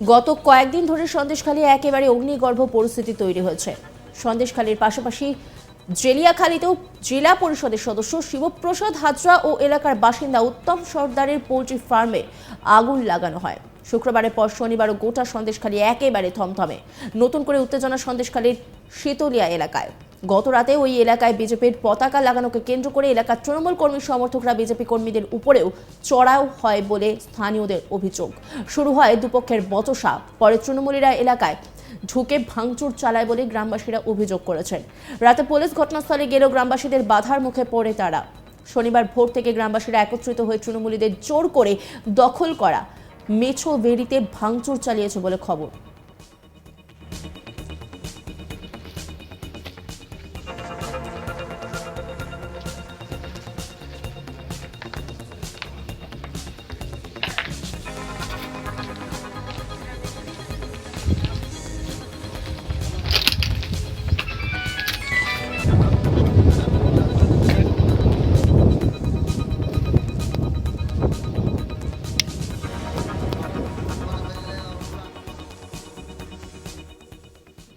গত কয়েকদিন ধরে সন্দেশখালী একেবারে অগ্নিগর্ভ পরিস্থিতি তৈরি হয়েছে। সন্দেশখালীর পাশাপাশি জেলিয়াখালীতেও জেলা পরিষদের সদস্য শিবপ্রসাদ হাজরা ও এলাকার বাসিন্দা উত্তম সর্দারের পোলট্রি ফার্মে আগুন লাগানো হয়। শুক্রবারের পর শনিবারও গোটা সন্দেশখালী একেবারে থমথমে। নতুন করে উত্তেজনা সন্দেশখালীর শীতলিয়া এলাকায়। গত রাতে ওই এলাকায় বিজেপির পতাকা লাগানোকে কেন্দ্র করে এলাকার তৃণমূল কর্মী সমর্থকরা বিজেপি কর্মীদের উপরেও চড়াও হয় বলে স্থানীয়দের অভিযোগ। শুরু হয় দুপক্ষের বচসা, পরে তৃণমূলীরা এলাকায় ঢুকে ভাঙচুর চালায় বলে গ্রামবাসীরা অভিযোগ করেছেন। রাতে পুলিশ ঘটনাস্থলে গেলেও গ্রামবাসীদের বাধার মুখে পড়ে তারা। শনিবার ভোর থেকে গ্রামবাসীরা একত্রিত হয়ে তৃণমূলীদের জোর করে দখল করা মেছো বেরিতে ভাঙচুর চালিয়েছে বলে খবর।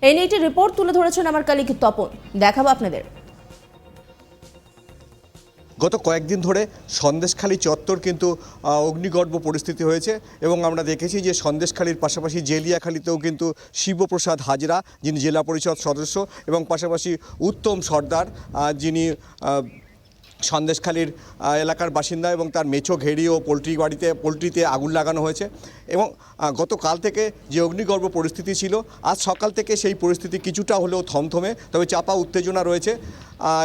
এই নিয়ে রিপোর্ট তুলে ধরেছেন আমার কালিক তপন। দেখাবো আপনাদের। গত কয়েকদিন ধরে সন্দেশখালী চত্বর কিন্তু অগ্নিগর্ভ পরিস্থিতি হয়েছে এবং আমরা দেখেছি যে সন্দেশখালীর পাশাপাশি জেলিয়াখালীতেও কিন্তু শিবপ্রসাদ হাজরা, যিনি জেলা পরিষদ সদস্য, এবং পাশাপাশি উত্তম সর্দার যিনি সন্দেশখালীর এলাকার বাসিন্দা এবং তার মেছো ঘেরি ও পোলট্রি বাড়িতে, পোলট্রিতে আগুন লাগানো হয়েছে এবং গতকাল থেকে যে অগ্নিগর্ভ পরিস্থিতি ছিল, আজ সকাল থেকে সেই পরিস্থিতি কিছুটা হলেও থমথমে, তবে চাপা উত্তেজনা রয়েছে।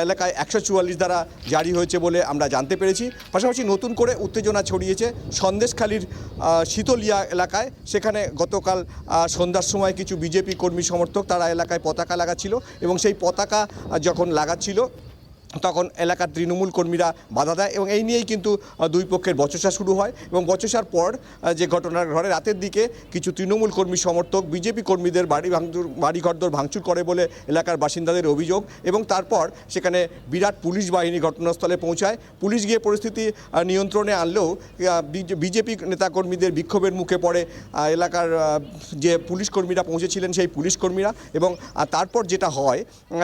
এলাকায় একশো চুয়াল্লিশ দ্বারা জারি হয়েছে বলে আমরা জানতে পেরেছি। পাশাপাশি নতুন করে উত্তেজনা ছড়িয়েছে সন্দেশখালীর শীতলিয়া এলাকায়। সেখানে গতকাল সন্ধ্যার সময় কিছু বিজেপি কর্মী সমর্থক তারা এলাকায় পতাকা লাগাচ্ছিল এবং সেই পতাকা যখন লাগাচ্ছিল তখন এলাকার তৃণমূল কর্মীরা বাধা দেয় এবং এই নিয়েই কিন্তু দুই পক্ষের বচসা শুরু হয় এবং বচসার পর যে ঘটনার ঘরে রাতের দিকে কিছু তৃণমূল কর্মী সমর্থক, বিজেপি কর্মীদের বাড়ি ভাঙচুর বাড়ি ঘরদোর ভাঙচুর করে বলে এলাকার বাসিন্দাদের অভিযোগ এবং তারপর সেখানে বিরাট পুলিশ বাহিনী ঘটনাস্থলে পৌঁছায়। পুলিশ গিয়ে পরিস্থিতি নিয়ন্ত্রণে আনলেও বিজেপি নেতাকর্মীদের বিক্ষোভের মুখে পড়ে এলাকার যে পুলিশ কর্মীরা পৌঁছেছিলেন সেই পুলিশ কর্মীরা এবং তারপর যেটা হয়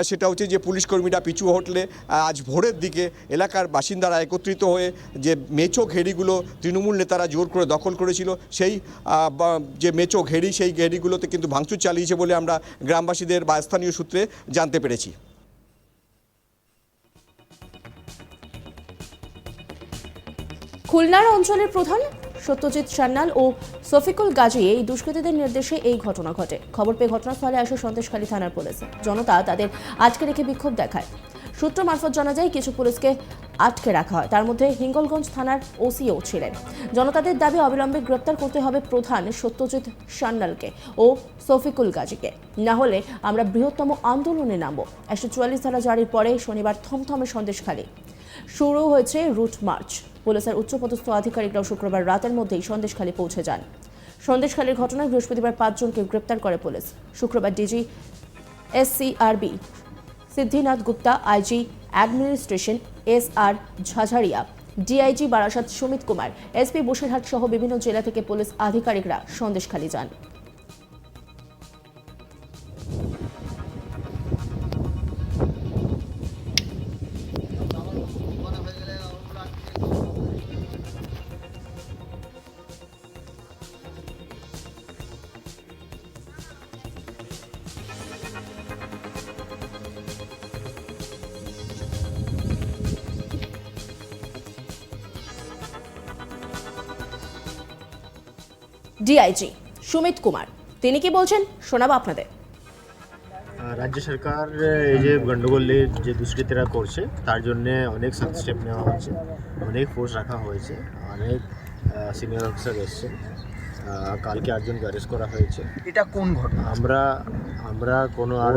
সেটা হচ্ছে যে পুলিশ কর্মীরা পিছু হটলে আজ ভোরের দিকে এলাকার বাসিন্দারা একত্রিত হয়ে যে মেচো ঘেরিগুলো তৃণমূল নেতারা জোর করে দখল করেছিল, সেই যে মেচো ঘেরি, সেই ঘেরিগুলোতে কিন্তু ভাঙচুর চালিয়েছে বলে আমরা গ্রামবাসীদের বা স্থানীয় সূত্রে জানতে পেরেছি। খুলনার অঞ্চলের প্রধান সত্যজিৎ সান্যাল ও সফিকুল গাজী এই দুষ্কৃতীদের নির্দেশে এই ঘটনা ঘটে। খবর পেয়ে ঘটনাস্থলে আসে সন্দেশখালী থানার পুলিশ। জনতা তাদের আজকে রেখে বিক্ষোভ দেখায়। সূত্র মারফত জানা যায়, কিছু পুলিশকে আটকে রাখা হয়। তার মধ্যে হিঙ্গলগঞ্জ থানার ওসিও ছিলেন। জনতাদের দাবি, অবিলম্বে গ্রেপ্তার করতে হবে প্রধান সত্যজিৎ সান্যালকে ও সফিকুল গাজীকে। না হলে আমরা বৃহত্তম আন্দোলনে নামব। একশো চুয়াল্লিশ ধারা জারির পরে শনিবার থমথমে সন্দেশখালী। শুরু হয়েছে রুট মার্চ। পুলিশের উচ্চপদস্থ আধিকারিকরাও শুক্রবার রাতের মধ্যেই সন্দেশখালী পৌঁছে যান। সন্দেশখালীর ঘটনায় বৃহস্পতিবার পাঁচজনকে গ্রেপ্তার করে পুলিশ। শুক্রবার DG SCRB Siddhinath Gupta IG administration, S R Jhajharia DIG Barasat Sumit Kumar SP Basirhat সহ বিভিন্ন জেলা থেকে পুলিশ আধিকারিকরা সন্দেশখালি যান। ডিআইজি সুমিত কুমার। তিনি কি বলছেন? শোনাবো আপনাদের। রাজ্য সরকার এই যে গন্ডগোলের যে দুষ্কৃতীরা করছে তার জন্য অনেক স্টেপ নেওয়া হয়েছে অনেক ফোর্স রাখা হয়েছে অনেক সিনিয়র অফিসার এসছে কালকে আটজনকে অ্যারেস্ট করা হয়েছে। এটা কোন ঘটনা? আমরা আমরা কোনো আর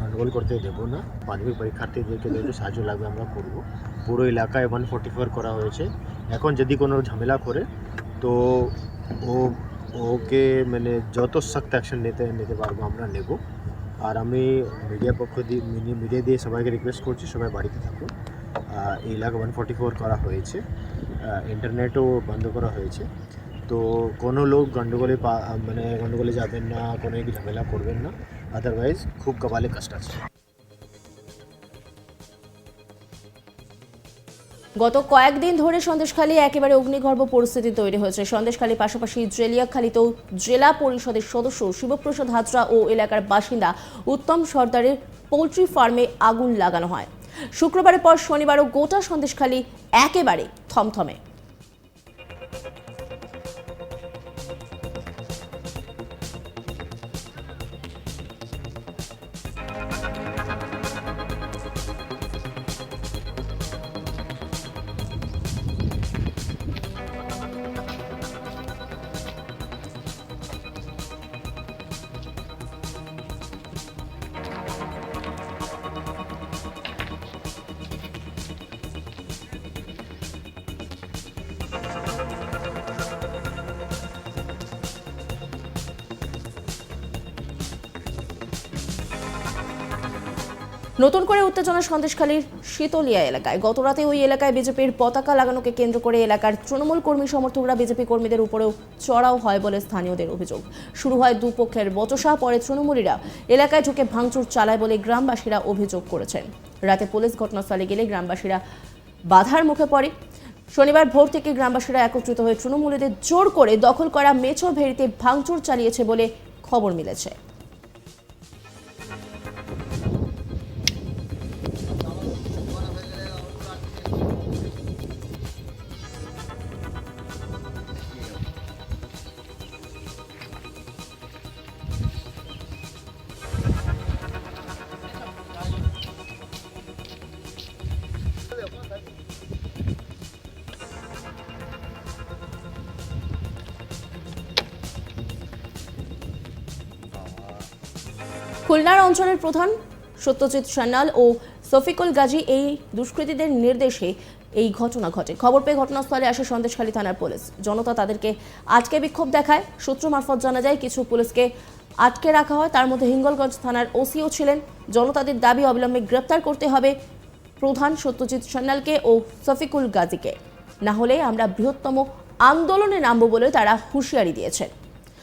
গন্ডগোল করতে দেব না। মাধ্যমিক পরীক্ষার্থীদেরকে যেহেতু সাহায্য লাগবে আমরা করব। পুরো এলাকায় ওয়ান ফোর্টি ফোর করা হয়েছে। এখন যদি কোনো ঝামেলা করে তো ও, ওকে মানে যত সখ্ত অ্যাকশন নিতে নিতে পারব আমরা নেব। আর আমি মিডিয়া পক্ষ দিয়ে মিডিয়া দিয়ে সবাইকে রিকোয়েস্ট করছি, সবাই বাড়িতে থাকুন। এই এলাকা ওয়ান ফোর্টি ফোর করা হয়েছে। ইন্টারনেটও বন্ধ করা হয়েছে। তো কোনো লোক গন্ডগোলে মানে গন্ডগোলে যাবেন না, কোনো ঝামেলা করবেন না। আদারওয়াইজ খুব কপালে কষ্ট আছে। গত কয়েকদিন ধরে সন্দেশখালী একেবারে অগ্নিগর্ভ পরিস্থিতি তৈরি হয়েছে। সন্দেশখালী পাশাপাশি জেলিয়াখালীতেও জেলা পরিষদের সদস্য শিবপ্রসাদ হাজরা ও এলাকার বাসিন্দা উত্তম সর্দারের পোলট্রি ফার্মে আগুন লাগানো হয়। শুক্রবারের পর শনিবারও গোটা সন্দেশখালী একেবারে থমথমে। নতুন করে উত্তেজনা সন্দেশখালীর শীতলিয়া এলাকায়। গতরাতে ওই এলাকায় বিজেপির পতাকা লাগানোকে কেন্দ্র করে এলাকার তৃণমূল কর্মী সমর্থকরা বিজেপি কর্মীদের উপরেও চড়াও হয় বলে স্থানীয়দের অভিযোগ। শুরু হয় দুপক্ষের বচসা, পরে তৃণমূলীরা এলাকায় ঢুকে ভাঙচুর চালায় বলে গ্রামবাসীরা অভিযোগ করেছেন। রাতে পুলিশ ঘটনাস্থলে গেলে গ্রামবাসীরা বাধার মুখে পড়ে। শনিবার ভোর থেকে গ্রামবাসীরা একত্রিত হয়ে তৃণমূলীদের জোর করে দখল করা মেছো ভেড়িতে ভাঙচুর চালিয়েছে বলে খবর মিলেছে। খুলনার অঞ্চলের প্রধান সত্যজিৎ সান্যাল ও সফিকুল গাজী এই দুষ্কৃতীদের নির্দেশে এই ঘটনা ঘটে। খবর পেয়ে ঘটনাস্থলে আসে সন্দেশখালী থানার পুলিশ। জনতা তাদেরকে আজকে বিক্ষোভ দেখায়। সূত্র মারফত জানা যায়, কিছু পুলিশকে আটকে রাখা হয়। তার মধ্যে হিঙ্গলগঞ্জ থানার ওসিও ছিলেন। জনতাদের দাবি অবিলম্বে গ্রেপ্তার করতে হবে প্রধান সত্যজিৎ সান্যালকে ও সফিকুল গাজীকে। না হলে আমরা বৃহত্তম আন্দোলনে নামব বলে তারা হুঁশিয়ারি দিয়েছেন।